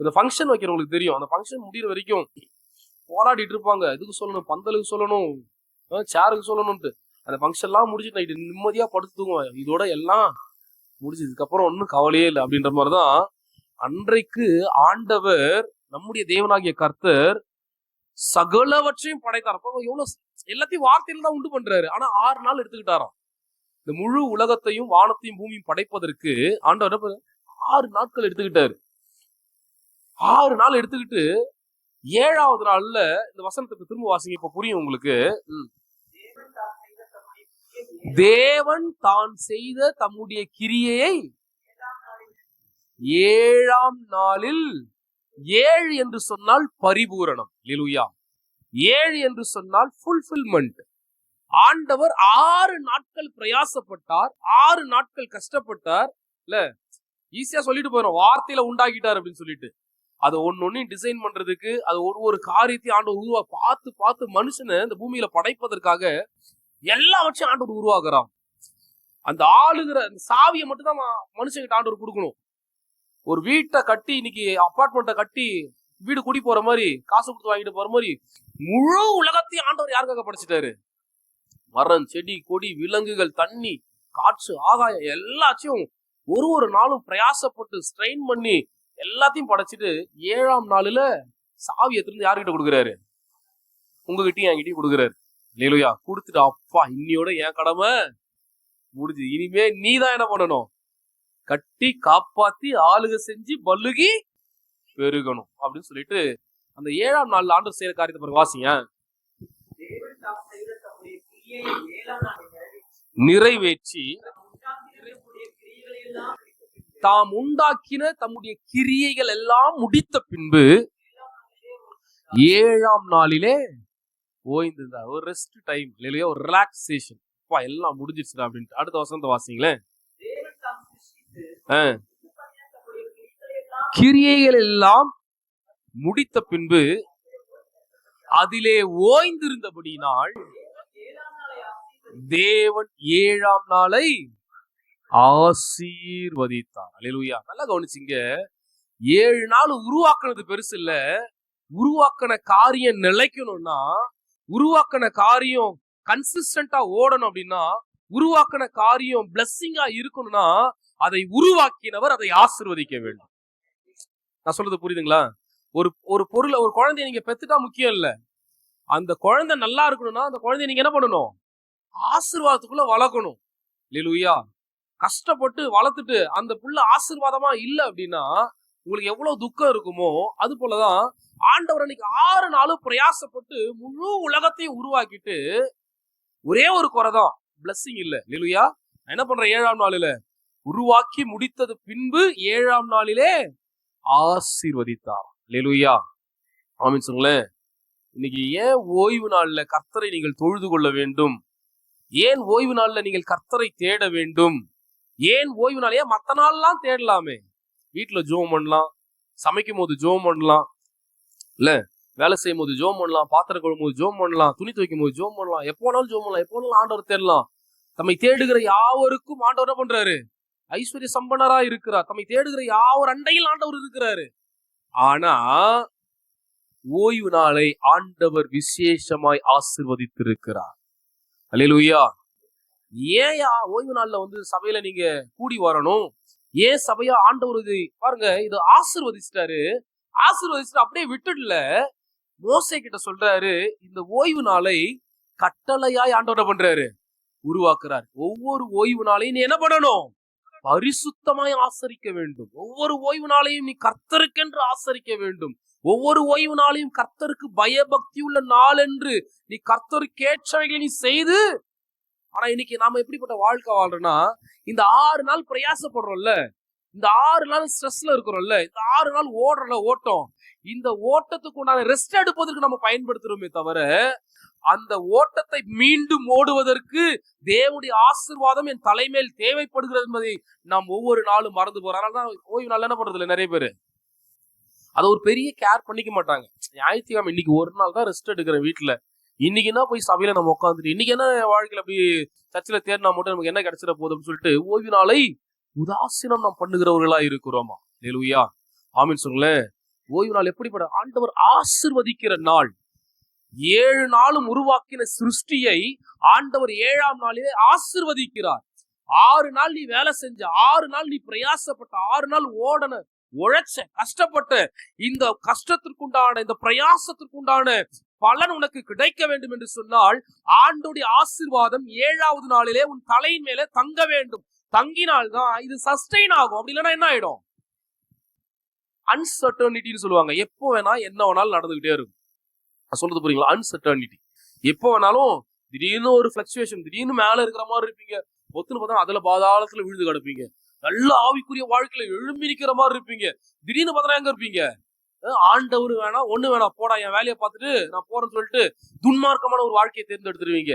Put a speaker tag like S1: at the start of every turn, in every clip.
S1: இந்த ஃபங்க்ஷன் வைக்கிறவங்களுக்கு தெரியும். அந்த ஃபங்க்ஷன் முடியிற வரைக்கும் போராடிட்டு இருப்பாங்க. இதுக்கு சொல்லணும்? பந்தலுக்கு சொல்லணும். சேருக்கு சொல்லணும்ட்டு அந்த ஃபங்க்ஷன்லாம் முடிச்சுட்டு நைட்டு நிம்மதியா படுத்து தூங்குவேன் இதோட எல்லாம் முடிஞ்சதுக்கு அப்புறம் ஒன்றும் கவலையே இல்லை அப்படின்ற மாதிரிதான் அன்றைக்கு ஆண்டவர் நம்முடைய தேவனாகிய கர்த்தர் சகலவற்றையும் படைத்தார். அப்போ எவ்வளவு எல்லாத்தையும் வார்த்தையில தான் உண்டு பண்றாரு. ஆனா ஆறு நாள் எடுத்துக்கிட்டாராம். இந்த முழு உலகத்தையும் வானத்தையும் பூமியும் படைப்பதற்கு ஆண்டவர் ஆறு நாட்கள் எடுத்துக்கிட்டாரு. ஆறு நாள் எடுத்துக்கிட்டு ஏழாவது நாள்ல இந்த வசனத்துக்கு திரும்ப வாசிங்க இப்ப புரியும் உங்களுக்கு. தேவன் தான் செய்த தம்முடைய கிரியையை ஏழாம் நாளில் ஏழு என்று சொன்னால் பரிபூரணம். லிலுயா ஏழு என்று சொன்னால் ஃபுல்ஃபில்மெண்ட் ஆண்டவர் ஆறு நாட்கள் பிரயாசப்பட்டார் ஆறு நாட்கள் கஷ்டப்பட்டார். இல்ல ஈஸியா சொல்லிட்டு போறோம் வார்த்தையில உண்டாக்கிட்டார் அப்படின்னு சொல்லிட்டு. அதை ஒன்னொன்னையும் டிசைன் பண்றதுக்கு அது ஒரு ஒரு காரியத்தையும் ஆண்டவர் உருவா பார்த்து பார்த்து மனுஷனை இந்த பூமியில படைப்பதற்காக எல்லாவற்றையும் ஆண்டவர் உருவாக்குறான். அந்த ஆளுகிற அந்த சாவியை மட்டும்தான் மனுஷங்கிட்ட ஆண்டவர் கொடுக்கணும். ஒரு வீட்டை கட்டி இன்னைக்கு அப்பார்ட்மெண்ட்டை கட்டி வீடு குடி போற மாதிரி காசு கொடுத்து வாங்கிட்டு போற மாதிரி முழு உலகத்தையும் ஆண்டவர் யாருக்காக படைச்சிட்டாரு? மரம் செடி கொடி விலங்குகள் தண்ணி காற்று ஆகாயம் எல்லாத்தையும் ஒரு ஒரு நாளும் பிரயாசப்பட்டு ஸ்ட்ரெயின் பண்ணி எல்லாத்தையும் படைச்சிட்டு ஏழாம் நாளுல சாவி எடுத்துட்டு யார்கிட்ட கொடுக்குறாரு? உங்ககிட்டயும் என்கிட்டயும் கொடுக்குறாரு. லேலுயா கொடுத்துட்டு அப்பா இன்னியோட என் கடமை முடிஞ்சு இனிமே நீ தான் என்ன பண்ணணும்? கட்டி காப்பாத்தி ஆளுக செஞ்சு பல்லுகி பெருகணும் அப்படின்னு சொல்லிட்டு அந்த ஏழாம் நாள்ல ஆண்டு செய்யற காரியத்தை பாருங்க வாசிங்க.
S2: நிறைவேற்றி,
S1: தாம் உண்டாக்கின தம்முடைய கிரியைகள் எல்லாம் முடித்த பின்பு ஏழாம் நாளிலே ஓய்ந்திருந்தார். ஒரு ரெஸ்ட் டைம் இல்லையா? ஒரு ரிலாக்ஸேஷன் அப்பா எல்லாம் முடிஞ்சிருச்சுடா அப்படின்ட்டு. அடுத்த வசந்த வாசிங்களேன்.
S2: கிரியைகள் எல்லாம்
S1: முடித்த பின்பு அதிலே
S2: ஓய்ந்திருந்தபடி நாள்
S1: தேவன் ஏழாம் நாளை ஆசீர்வதித்தார் அல்லேலூயா. நல்லா கவனிச்சிங்க. ஏழு நாள் உருவாக்குனது பெருசு இல்ல. உருவாக்கின காரியம் நிலைக்கணும்னா உருவாக்கின காரியம் கன்சிஸ்டண்டா ஓடணும் அப்படின்னா உருவாக்கின காரியம் பிளஸ்ஸிங்கா இருக்கணும்னா அதை உருவாக்கினவர் அதை ஆசிர்வதிக்க வேண்டும். நான் சொல்றது புரியுதுங்களா? ஒரு ஒரு பொருளை ஒரு குழந்தைய நீங்க பெத்துட்டா முக்கியம் இல்ல. அந்த குழந்தை நல்லா இருக்கணும்னா அந்த குழந்தைய நீங்க என்ன பண்ணணும்? ஆசிர்வாதத்துக்குள்ள வளர்க்கணும். லிலுயா கஷ்டப்பட்டு வளர்த்துட்டு அந்த புள்ள ஆசீர்வாதமா இல்லை அப்படின்னா உங்களுக்கு எவ்வளவு துக்கம் இருக்குமோ அது போலதான் ஆண்டவர் அன்னைக்கு ஆறு நாளும் பிரயாசப்பட்டு முழு உலகத்தையும் உருவாக்கிட்டு ஒரே ஒரு குறைதான் பிளஸ்ஸிங் இல்லை. லிலுயா நான் என்ன பண்றேன்? ஏழாம் நாளில உருவாக்கி முடித்தது பின்பு ஏழாம் நாளிலே ஆசீர்வதித்தார். லெலுயா ஆமின் சொல்லுங்களேன். இன்னைக்கு ஏன் ஓய்வு நாள்ல கர்த்தரை நீங்கள் தொழுது கொள்ள வேண்டும்? ஏன் ஓய்வு நாள்ல நீங்கள் கர்த்தரை தேட வேண்டும்? ஏன் ஓய்வு நாள் ஏன் மத்த நாள்லாம் தேடலாமே. வீட்டுல ஜோம் பண்ணலாம் சமைக்கும் போது ஜோம் பண்ணலாம் இல்ல வேலை செய்யும் போது ஜோம் பண்ணலாம் பாத்திரம் கழுவும் போது ஜோம் பண்ணலாம் துணி துவைக்கும் போது ஜோம் பண்ணலாம் எப்போனாலும் ஜோம் பண்ணலாம் எப்போ ஆண்டவர் தேடலாம். தம்மை தேடுகிற யாவருக்கும் ஆண்டவர் என்ன பண்றாரு? ஐஸ்வர்ய சம்பனரா இருக்கிறார். தம்மை தேடுகிற யாவர் அண்டையில் ஆண்டவர் இருக்கிறாரு? ஆனா ஓய்வு நாளை ஆண்டவர் விசேஷமாய் ஆசிர்வதித்திருக்கிறார். அல்லேலூயா ஏயா ஓய்வு நாள்ல வந்து சபையில நீங்க கூடி வரணும்? ஏன் சபையா ஆண்டவர் இது பாருங்க இது ஆசிர்வதிச்சிட்டாரு. ஆசிர்வதிச்சுட்டு அப்படியே விட்டுடல. மோசை கிட்ட சொல்றாரு இந்த ஓய்வு நாளை கட்டளையாய் ஆண்டவர் பண்றாரு? உருவாக்குறார். ஒவ்வொரு ஓய்வு நாளையும் நீ என்ன பண்ணணும்? பரிசுத்தமாய் ஆசரிக்க வேண்டும். ஒவ்வொரு ஓய்வு நாளையும் நீ கர்த்தருக்கென்று ஆசரிக்க வேண்டும். ஒவ்வொரு ஓய்வு நாளையும் கர்த்தருக்கு பயபக்தி உள்ள நாள் என்று நீ கர்த்தருக்கேற்றவைகளை நீ செய்து ஆனா இன்னைக்கு நாம எப்படிப்பட்ட வாழ்க்கை வாழ்றோம்னா இந்த ஆறு நாள் பிரயாசப்படுறோம்ல இந்த ஆறு நாள் ஸ்ட்ரெஸ்ல இருக்கிறோம்ல இந்த ஆறு நாள் ஓடுறல ஓட்டம் இந்த ஓட்டத்துக்கு உண்டான ரெஸ்ட் எடுப்பதற்கு நம்ம பயன்படுத்துறோமே தவிர அந்த ஓட்டத்தை மீண்டும் ஓடுவதற்கு தேவனுடைய ஆசீர்வாதம் என் தலைமையில் தேவைப்படுகிறது என்பதை நாம் ஒவ்வொரு நாளும் மறந்து போறோம். அதனால தான் ஓய்வு நாள் என்ன பண்றது இல்லை நிறைய பேர். அதை ஒரு பெரிய கேர் பண்ணிக்க மாட்டாங்க. ஞாயிற்றுக்கிழமை இன்னைக்கு ஒரு நாள் தான் ரெஸ்ட் எடுக்கிறேன் வீட்டில் இன்னைக்கு என்ன போய் சபையில நம்ம உட்காந்துட்டு இன்னைக்கு என்ன வாழ்க்கையில அப்படி சர்ச்சில் தேர்னா மட்டும் நமக்கு என்ன கிடைச்சிட போகுதுன்னு சொல்லிட்டு ஓய்வு நாளை உதாசீனம் நாம் பண்ணுகிறவர்களா இருக்கிறோமா? லேலுயா ஆமின்னு சொல்லுங்களேன். ஓய்வு நாள் எப்படிப்பட்ட ஆண்டவர் ஆசிர்வதிக்கிற நாள். ஏழு நாளும் உருவாக்கின சிருஷ்டியை ஆண்டவர் ஏழாம் நாளிலே ஆசிர்வதிக்கிறார். ஆறு நாள் நீ வேலை செஞ்ச ஆறு நாள் நீ பிரயாசப்பட்ட ஆறு நாள் ஓடன உழைச்ச கஷ்டப்பட்ட இந்த கஷ்டத்திற்குண்டான இந்த பிரயாசத்திற்குண்டான பலன் உனக்கு கிடைக்க வேண்டும் என்று சொன்னால் ஆண்டுடைய ஆசிர்வாதம் ஏழாவது நாளிலே உன் தலையின் மேலே தங்க வேண்டும். தங்கினால்தான் இது சஸ்டெயின் ஆகும். அப்படி இல்லைன்னா என்ன ஆயிடும்? அன்சர்டனிட்டின்னு சொல்லுவாங்க. எப்போ வேணா என்ன வேணாலும் நடந்துகிட்டே இருக்கும். நான் சொல்றது புரியுங்களா? அன்சர்டனிட்டி எப்போ வேணாலும் திடீர்னு ஒரு ஃபிளக்சுவேஷன் திடீர்னு மேல இருக்கிற மாதிரி இருப்பீங்க. ஒத்துன்னு பார்த்தா அதுல பாதாளத்துல விழுந்து கிடப்பீங்க. நல்ல ஆவிக்குரிய வாழ்க்கையில எழும்பி நிக்கிற மாதிரி இருப்பீங்க. திடீர்னு பார்த்தா எங்க இருப்பீங்க? ஆண்டவர் வேணாம் ஒண்ணு வேணாம் போடா என் வேலையை பார்த்துட்டு நான் போறேன்னு சொல்லிட்டு துன்மார்க்கமான ஒரு வாழ்க்கையை தேர்ந்தெடுத்துருவீங்க.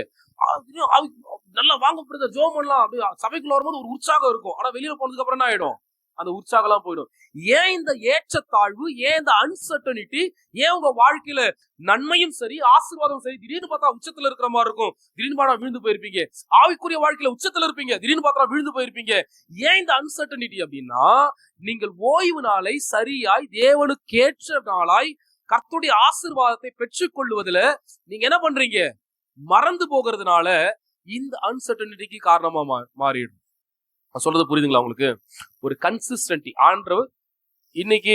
S1: நல்லா வாங்க பிரதர் ஜோம் பண்ணலாம். அப்படி சபைக்குள்ள வரும்போது ஒரு உற்சாகம் இருக்கும். ஆனா வெளியில போனதுக்கு அப்புறம் என்ன ஆயிடும்? அந்த உற்சாகம்லாம் போயிடும். ஏன் இந்த ஏற்றத்தாழ்வு ஏன் இந்த அன்சர்டனிட்டி ஏன் உங்க வாழ்க்கையில நன்மையும் சரி ஆசீர்வாதம் சரி திடீர்னு பார்த்தா உச்சத்துல இருக்கிற மாதிரி இருக்கும். திடீர்னு பார்த்தா விழுந்து போயிருப்பீங்க. ஆவிக்குரிய வாழ்க்கையில உச்சத்துல இருப்பீங்க. திடீர்னு பார்த்தா விழுந்து போயிருப்பீங்க. ஏன் இந்த அன்சர்டனிட்டி அப்படின்னா நீங்கள் ஓய்வு நாளை சரியாய் தேவனுக்கேற்ற நாளாய் கர்த்தருடைய ஆசீர்வாதத்தை பெற்றுக்கொள்வதுல நீங்க என்ன பண்றீங்க? மறந்து போகிறதுனால இந்த அன்சர்டனிட்டிக்கு காரணமா மா- மாறிடும் நான் சொல்றது புரியுதுங்களா உங்களுக்கு? ஒரு கன்சிஸ்டன்டி ஆண்டவர் இன்னைக்கு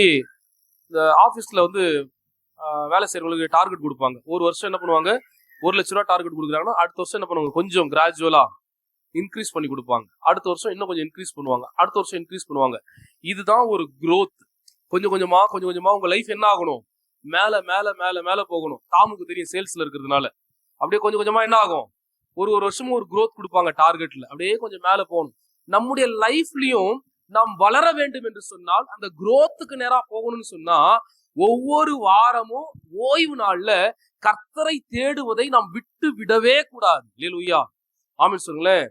S1: இந்த ஆஃபீஸில் வந்து வேலை செய்கிறவங்களுக்கு டார்கெட் கொடுப்பாங்க. ஒரு வருஷம் என்ன பண்ணுவாங்க? ஒரு லட்ச ரூபா டார்கெட் கொடுக்குறாங்கன்னா அடுத்த வருஷம் என்ன பண்ணுவாங்க? கொஞ்சம் கிராஜுவலாக இன்க்ரீஸ் பண்ணி கொடுப்பாங்க. அடுத்த வருஷம் இன்னும் கொஞ்சம் இன்க்ரீஸ் பண்ணுவாங்க. அடுத்த வருஷம் இன்க்ரீஸ் பண்ணுவாங்க. இதுதான் ஒரு க்ரோத் கொஞ்சம் கொஞ்சமா கொஞ்சம் கொஞ்சமா உங்க லைஃப் என்ன ஆகணும்? மேல மேல மேல மேல போகணும். தாமுக்கு தெரியும் சேல்ஸ்ல இருக்கிறதுனால. அப்படியே கொஞ்சம் கொஞ்சமா என்ன ஆகும்? ஒரு ஒரு வருஷமும் ஒரு க்ரோத் கொடுப்பாங்க டார்கெட்ல அப்படியே கொஞ்சம் மேல போகணும். நம்முடைய லைஃப்லயும் நாம் வளர வேண்டும் என்று சொன்னால் அந்த குரோத்துக்கு நேரா போகணும்னு சொன்னா ஒவ்வொரு வாரமும் ஓய்வு நாள்ல கர்த்தரை தேடுவதை நாம் விட்டு விடவே கூடாது. இல்லையா ஆமின்னு சொல்லுங்களேன்.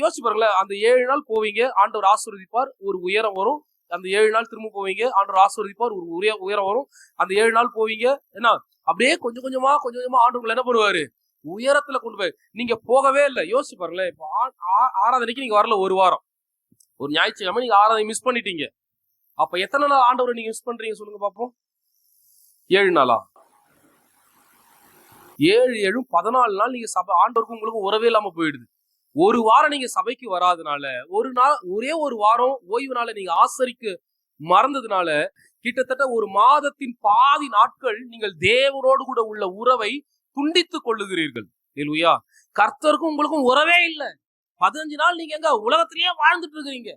S1: யோசிச்சு பாருங்களேன். அந்த ஏழு நாள் போவீங்க ஆண்டவர் ஆசீர்வதிப்பார் ஒரு உயரம் வரும். அந்த ஏழு நாள் திரும்ப போவீங்க ஆண்டவர் ஆசிர்வதிப்பார் ஒரு உயர உயரம் வரும். அந்த ஏழு நாள் போவீங்க என்ன? அப்படியே கொஞ்சம் கொஞ்சமா கொஞ்சம் கொஞ்சமா ஆண்டவங்களை என்ன பண்ணுவாரு? உயரத்துல கொண்டு போய் நீங்க போகவே இல்லை. யோசிச்சு பாருங்களேன். இப்போ ஆராதனைக்கு நீங்க வரல ஒரு வாரம். ஒரு ஞாயிற்றுக்கிழமை நீங்க ஆராதனை மிஸ் பண்ணிட்டீங்க. அப்ப எத்தனை நாள் ஆண்டவரை நீங்க மிஸ் பண்றீங்க சொல்லுங்க பாப்போம். ஏழு நாளா? ஏழு ஏழும் பதினாலு நாள் நீங்க சபை ஆண்டவருக்கும் உங்களுக்கு உறவே இல்லாம போயிடுது. ஒரு வாரம் நீங்க சபைக்கு வராதனால ஒரு நாள் ஒரே ஒரு வாரம் ஓய்வு நாளை நீங்க ஆசரிக்க மறந்ததுனால கிட்டத்தட்ட ஒரு மாதத்தின் பாதி நாட்கள் நீங்கள் தேவனோடு கூட உள்ள உறவை துண்டித்துக் கொள்ளுகிறீர்கள். இல்லையா கர்த்தருக்கும் உங்களுக்கும் உறவே இல்லை. பதினஞ்சு நாள் நீங்க எங்க உலகத்திலேயே வாழ்ந்துட்டு இருக்கிறீங்க.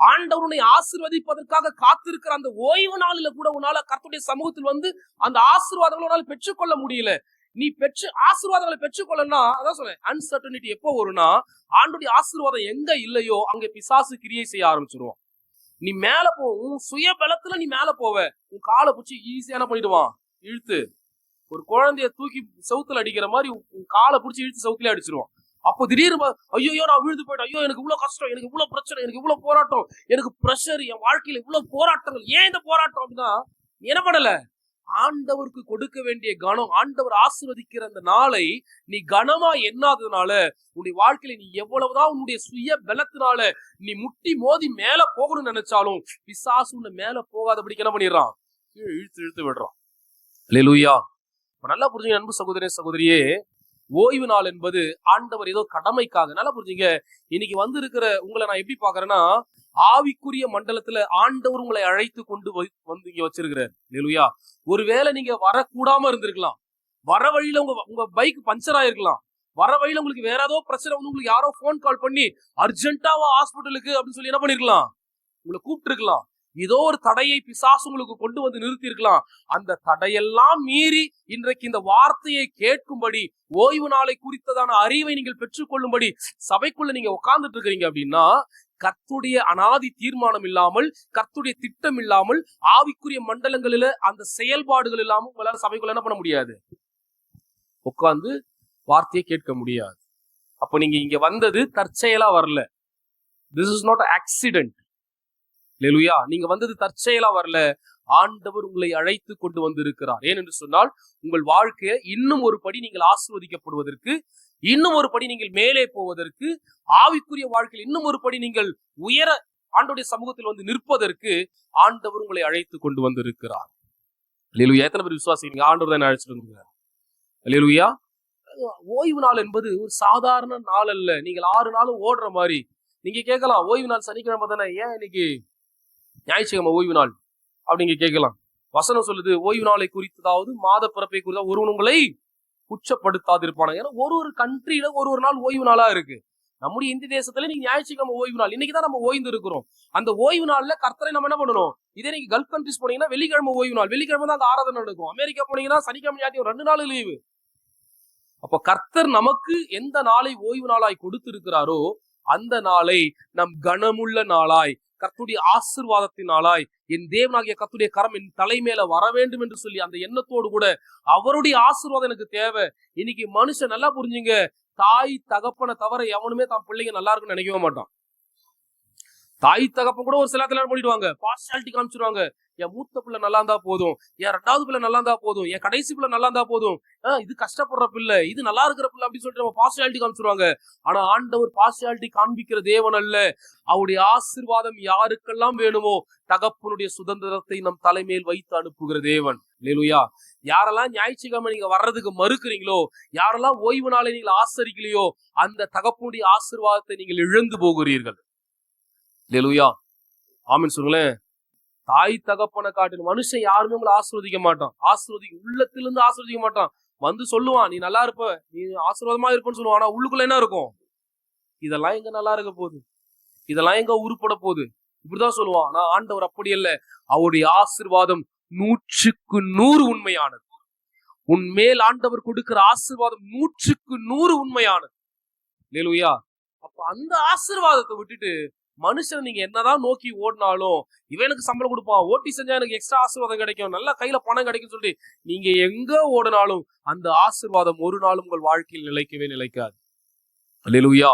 S1: ஆண்டவருனை ஆசீர்வதிப்பதற்காக காத்திருக்கிற அந்த ஓய்வு நாளில கூட உன்னால கர்த்தருடைய சமூகத்தில் வந்து அந்த ஆசீர்வாதங்களை உன்னால பெற்றுக்கொள்ள முடியல. நீ பெற்று ஆசீர்வாதங்களை பெற்றுக்கொள்ளனா அதான் சொல்றேன் அன்சர்டனிட்டி எப்போ வரும்னா ஆண்டுடைய ஆசீர்வாதம் எங்க இல்லையோ அங்க பிசாசு கிரியை செய்ய ஆரம்பிச்சிருவான். நீ மேல போ உன் சுய பலத்துல நீ மேல போவ. உன் காலை பிடிச்சி ஈஸியான பண்ணிடுவான்? இழுத்து. ஒரு குழந்தைய தூக்கி சவுத்துல அடிக்கிற மாதிரி உன் காலை பிடிச்சி இழுத்து சவுத்துல அடிச்சிருவான். அப்போ திடீர்னு ஐயோ நான் விழுந்து போயிட்டேன். ஐயோ எனக்கு இவ்வளவு கஷ்டம் எனக்கு இவ்வளவு பிரச்சனை எனக்கு இவ்வளவு போராட்டம் எனக்கு பிரஷர் என் வாழ்க்கையில இவ்வளவு போராட்டங்கள். ஏன் இந்த போராட்டம் அப்படின்னா நீ என்ன பண்ணல? ஆண்டவருக்கு கொடுக்க வேண்டிய கனம் ஆண்டவர் ஆசிர்வதிக்கிற அந்த நாளை நீ கனமா எண்ணாததுனால உன்னுடைய வாழ்க்கையில நீ எவ்வளவுதான் உன்னுடைய சுய பலத்தினால நீ முட்டி மோதி மேல போகணும்னு நினைச்சாலும் பிசாசு உன்னை மேல போகாதபடிக்கு என்ன பண்ணிடுறான்? கீழே இழுத்து இழுத்து விடுறான். லூயா நல்லா புரிஞ்சுங்க அன்பு சகோதரே சகோதரியே. ஓய்வு நாள் என்பது ஆண்டவர் ஏதோ கடமைக்காக நல்லா புரிஞ்சுங்க. இன்னைக்கு வந்து இருக்கிற உங்களை நான் எப்படி பாக்குறேன்னா ஆவிக்குரிய மண்டலத்துல ஆண்டவர் உங்களை அழைத்து கொண்டு வந்து இங்க வச்சிருக்கிறார். இல்லையா ஒருவேளை நீங்க வரக்கூடாம இருந்திருக்கலாம். வர வழியில உங்க உங்க பைக் பஞ்சர் ஆயிருக்கலாம். வர வழியில உங்களுக்கு வேற ஏதோ பிரச்சனை வந்து உங்களுக்கு யாரோ ஃபோன் கால் பண்ணி அர்ஜென்ட்டாவா ஹாஸ்பிட்டலுக்கு அப்படின்னு சொல்லி என்ன பண்ணிருக்கலாம்? உங்களை கூப்பிட்டு ஏதோ ஒரு தடையை பிசாசு உங்களுக்கு கொண்டு வந்து நிறுத்தி இருக்கலாம் அந்த தடையெல்லாம் மீறி இன்றைக்கு இந்த வார்த்தையை கேட்கும்படி ஓய்வு நாளை குறித்ததான அறிவை நீங்கள் பெற்றுக்கொள்ளும்படி சபைக்குள்ள நீங்க உட்கார்ந்துட்டு இருக்கிறீங்க அப்படின்னா கர்த்துடைய அனாதி தீர்மானம் இல்லாமல் கர்த்துடைய திட்டம் இல்லாமல் ஆவிக்குரிய மண்டலங்களில அந்த செயல்பாடுகள் இல்லாமல் உங்களால சபைக்குள்ள என்ன பண்ண முடியாது? உட்கார்ந்து வார்த்தையை கேட்க முடியாது. அப்ப நீங்க இங்க வந்தது தற்செயலா வரல. This is not accident hallelujah நீங்க வந்தது தற்செயலா வரல. ஆண்டவர் உங்களை அழைத்து கொண்டு வந்திருக்கிறார். ஏனென்று சொன்னால் உங்கள் வாழ்க்கையை இன்னும் ஒரு படி நீங்கள் ஆசிர்வதிக்கப்படுவதற்கு இன்னும் ஒரு படி நீங்கள் மேலே போவதற்கு ஆவிக்குரிய வாழ்க்கையில் இன்னும் ஒரு படி நீங்கள் உயர ஆண்டோடைய சமூகத்தில் வந்து நிற்பதற்கு ஆண்டவர் உங்களை அழைத்து கொண்டு வந்திருக்கிறார். லெலுயா எத்தனை பேர் விசுவாசிக்கிறீங்க? ஆண்டவர் தான் அழைச்சிட்டு வந்திருக்கிறார். லெலுயா ஓய்வு நாள் என்பது ஒரு சாதாரண நாள் அல்ல. நீங்கள் ஆறு நாளும் ஓடுற மாதிரி. நீங்க கேட்கலாம் ஓய்வு நாள் சனிக்கிழமை தானே? ஏன் இன்னைக்கு? ஞாயிற்றுக்கிழமை ஓய்வு நாள் அப்படிங்க கேட்கலாம். வசனம் சொல்லுது ஓய்வு நாளை குறித்ததாவது மாத பிறப்பை குறித்தா ஒருவன் உங்களை குற்றப்படுத்தாதிருப்பான. ஏன்னா ஒரு ஒரு கண்ட்ரியில ஒரு ஒரு நாள் ஓய்வு நாளா இருக்கு. நம்முடைய இந்திய தேசத்துல நீங்க ஞாயிற்றுக்கிழமை ஓய்வு நாள். இன்னைக்கு தான் நம்ம ஓய்ந்து இருக்கிறோம். அந்த ஓய்வு நாள்ல கர்த்தரை நம்ம என்ன பண்ணணும்? இதே நீங்க கல்ஃப் கண்ட்ரிஸ் போனீங்கன்னா வெள்ளிக்கிழமை ஓய்வு நாள். வெள்ளிக்கிழமை தான் அந்த ஆராதனை நடக்கும். அமெரிக்கா போனீங்கன்னா சனிக்கிழமை ஞாயிற்று ரெண்டு நாள் லீவு அப்ப கர்த்தர் நமக்கு எந்த நாளை ஓய்வு நாளாய் கொடுத்திருக்கிறாரோ அந்த நாளை நம் கனமுள்ள நாளாய் கர்த்துடைய ஆசிர்வாதத்தின் நாளாய் என் தேவனாகிய கர்த்துடைய கரம் என் தலைமையில வர வேண்டும் என்று சொல்லி அந்த எண்ணத்தோடு கூட அவருடைய ஆசீர்வாதம் எனக்கு தேவை. இன்னைக்கு மனுஷன் நல்லா புரிஞ்சுங்க தாய் தகப்பனை தவிர எவனுமே தான் பிள்ளைங்க நல்லா இருக்குன்னு நினைக்கவே மாட்டான். தாய் தகப்ப கூட ஒரு சில நேரத்துல பண்ணிடுவாங்க? பார்ஷாலிட்டி காமிச்சிருவாங்க. என் மூத்த பிள்ளை நல்லா இருந்தா போதும். என் ரெண்டாவது பிள்ளை நல்லா இருந்தா போதும். என் கடைசி பிள்ளை நல்லா இருந்தா போதும். ஆஹ் இது கஷ்டப்படுற பிள்ளை. இது நல்லா இருக்கிற பிள்ளை அப்படின்னு சொல்லிட்டு நம்ம பார்ஷாலிட்டி காமிச்சிருவாங்க. ஆனா ஆண்டவர் பார்ஷாலிட்டி காண்பிக்கிற தேவன் அல்ல. அவருடைய ஆசீர்வாதம் யாருக்கெல்லாம் வேணுமோ தகப்பனுடைய சுதந்திரத்தை நம் தலைமையில் வைத்து அனுப்புகிற தேவன். லேலுயா யாரெல்லாம் ஞாயிற்றுக்கிழமை நீங்க வர்றதுக்கு மறுக்கிறீங்களோ யாரெல்லாம் ஓய்வு நாளை நீங்கள் ஆசரிக்கலையோ அந்த தகப்பனுடைய ஆசிர்வாதத்தை நீங்கள் இழந்து போகிறீர்கள். லெலுயா ஆமின்னு சொல்லுங்களேன் தாய் தகப்பனை காட்டின மனுஷன் யாருமே உங்களை ஆசிர்வதிக்க மாட்டான். ஆசிர்வதி உள்ளத்திலிருந்து ஆசிர்வதிக்க மாட்டான். வந்து சொல்லுவான் நீ நல்லா இருப்ப நீ ஆசீர்வாதமா இருப்பன்னு சொல்லுவான். ஆனா உள்ளுக்குள்ள என்ன இருக்கும்? இதெல்லாம் எங்க நல்லா இருக்க போகுது? இதெல்லாம் எங்க உருப்பட போகுது? இப்படிதான் சொல்லுவான். ஆனா ஆண்டவர் அப்படி இல்ல அவருடைய ஆசீர்வாதம் நூற்றுக்கு நூறு உண்மையானது. உன் மேல் ஆண்டவர் கொடுக்கிற ஆசிர்வாதம் நூற்றுக்கு நூறு உண்மையானது. லேலுயா அப்ப அந்த ஆசிர்வாதத்தை விட்டுட்டு மனுஷன் நீங்க என்னதான் நோக்கி ஓடினாலும் இவன் எனக்கு சம்பளம் கொடுப்பான் ஓட்டி செஞ்சா எனக்கு எக்ஸ்ட்ரா ஆசீர்வாதம் கிடைக்கும் நல்லா கையில பணம் கிடைக்கும் சொல்லி நீங்க எங்க ஓடினாலும் அந்த ஆசீர்வாதம் ஒரு நாளும் உங்கள் வாழ்க்கையில் நிலைக்கவே நிலைக்காது. அல்லேலூயா